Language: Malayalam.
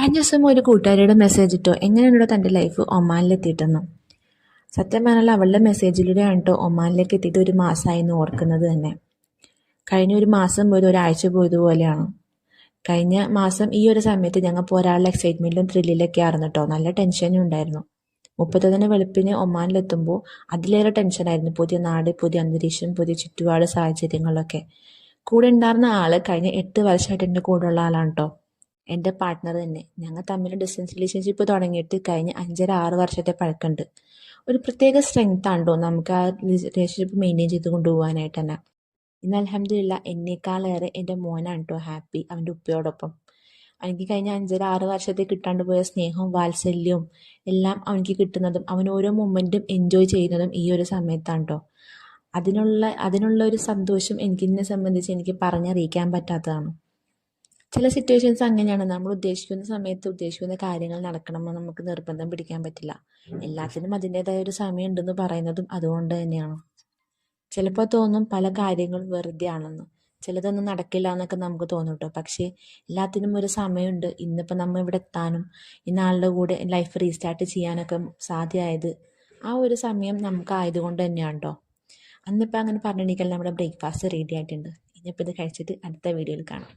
കഴിഞ്ഞ ദിവസം ഒരു കൂട്ടുകാരിയുടെ മെസ്സേജ് ഇട്ടോ. എങ്ങനെയാണോ തന്റെ ലൈഫ് ഒമാനിലെത്തിയിട്ടെന്ന്. സത്യം പറഞ്ഞാൽ അവളുടെ മെസ്സേജിലൂടെയാണ് കേട്ടോ ഒമാനിലേക്ക് എത്തിയിട്ട് ഒരു മാസമായി എന്ന് ഓർക്കുന്നത് തന്നെ. കഴിഞ്ഞ ഒരു മാസം പോയത് ഒരാഴ്ച പോയതുപോലെയാണ് കഴിഞ്ഞ മാസം ഈ ഒരു സമയത്ത് ഞങ്ങൾ ഒരാളുടെ എക്സൈറ്റ്മെന്റിലും ത്രില്ലിലൊക്കെ ആയിരുന്നു കേട്ടോ നല്ല ടെൻഷനും ഉണ്ടായിരുന്നു. മുപ്പത്തൊന്നിന് വെളുപ്പിന് ഒമാനിലെത്തുമ്പോൾ അതിലേറെ ടെൻഷനായിരുന്നു പുതിയ നാട് പുതിയ അന്തരീക്ഷം പുതിയ ചുറ്റുപാട് സാഹചര്യങ്ങളൊക്കെ. കൂടെ ഉണ്ടായിരുന്ന ആൾ കഴിഞ്ഞ എട്ട് വർഷമായിട്ട് എന്റെ ഉള്ള ആളാണ് കേട്ടോ എന്റെ പാർട്ട്ണർ തന്നെ. ഞങ്ങൾ തമ്മിൽ ഡിസ്റ്റൻസ് റിലേഷൻഷിപ്പ് തുടങ്ങിയിട്ട് കഴിഞ്ഞ അഞ്ചര ആറ് വർഷത്തെ പഴക്കമുണ്ട്. ഒരു പ്രത്യേക സ്ട്രെങ്ത് ആണോ നമുക്ക് ആ റിലേഷൻഷിപ്പ് മെയിന്റെയിൻ ചെയ്ത് കൊണ്ടുപോകാനായിട്ട് തന്നെ. ഇന്ന് അലഹമില്ല എന്നേക്കാളേറെ എന്റെ മോനാണ് കേട്ടോ ഹാപ്പി അവന്റെ ഉപ്പയോടൊപ്പം. എനിക്ക് കഴിഞ്ഞ അഞ്ചര ആറ് വർഷത്തെ കിട്ടാണ്ട് പോയ സ്നേഹവും വാത്സല്യവും എല്ലാം അവനിക്ക് കിട്ടുന്നതും അവൻ ഓരോ മൊമെന്റും എൻജോയ് ചെയ്യുന്നതും ഈ ഒരു സമയത്താണ് കേട്ടോ അതിനുള്ള അതിനുള്ള ഒരു സന്തോഷം എനിക്കിതിനെ സംബന്ധിച്ച് എനിക്ക് പറഞ്ഞറിയിക്കാൻ പറ്റാത്തതാണ്. ചില സിറ്റുവേഷൻസ് അങ്ങനെയാണ്. നമ്മൾ ഉദ്ദേശിക്കുന്ന സമയത്ത് ഉദ്ദേശിക്കുന്ന കാര്യങ്ങൾ നടക്കണമെന്ന് നമുക്ക് നിർബന്ധം പിടിക്കാൻ പറ്റില്ല. എല്ലാത്തിനും അതിന്റെതായ ഒരു സമയമുണ്ടെന്ന് പറയുന്നതും അതുകൊണ്ട് തന്നെയാണ്. ചിലപ്പോൾ തോന്നും പല കാര്യങ്ങളും വെറുതെ ആണെന്ന്. ചിലതൊന്നും നടക്കില്ല എന്നൊക്കെ നമുക്ക് തോന്നും കേട്ടോ പക്ഷേ എല്ലാത്തിനും ഒരു സമയമുണ്ട്. ഇന്നിപ്പോൾ നമ്മൾ ഇവിടെ എത്താനും ഇന്നാളുടെ കൂടെ ലൈഫ് റീസ്റ്റാർട്ട് ചെയ്യാനൊക്കെ സാധ്യമായത് ആ ഒരു സമയം നമുക്ക് ആയതുകൊണ്ട് തന്നെയാണ് കേട്ടോ അന്നിപ്പോൾ അങ്ങനെ പറഞ്ഞിട്ടുണ്ടെങ്കിൽ നമ്മുടെ ബ്രേക്ക്ഫാസ്റ്റ് റെഡി ആയിട്ടുണ്ട്. ഇനിയിപ്പോൾ ഇത് കഴിച്ചിട്ട് അടുത്ത വീഡിയോയിൽ കാണാം.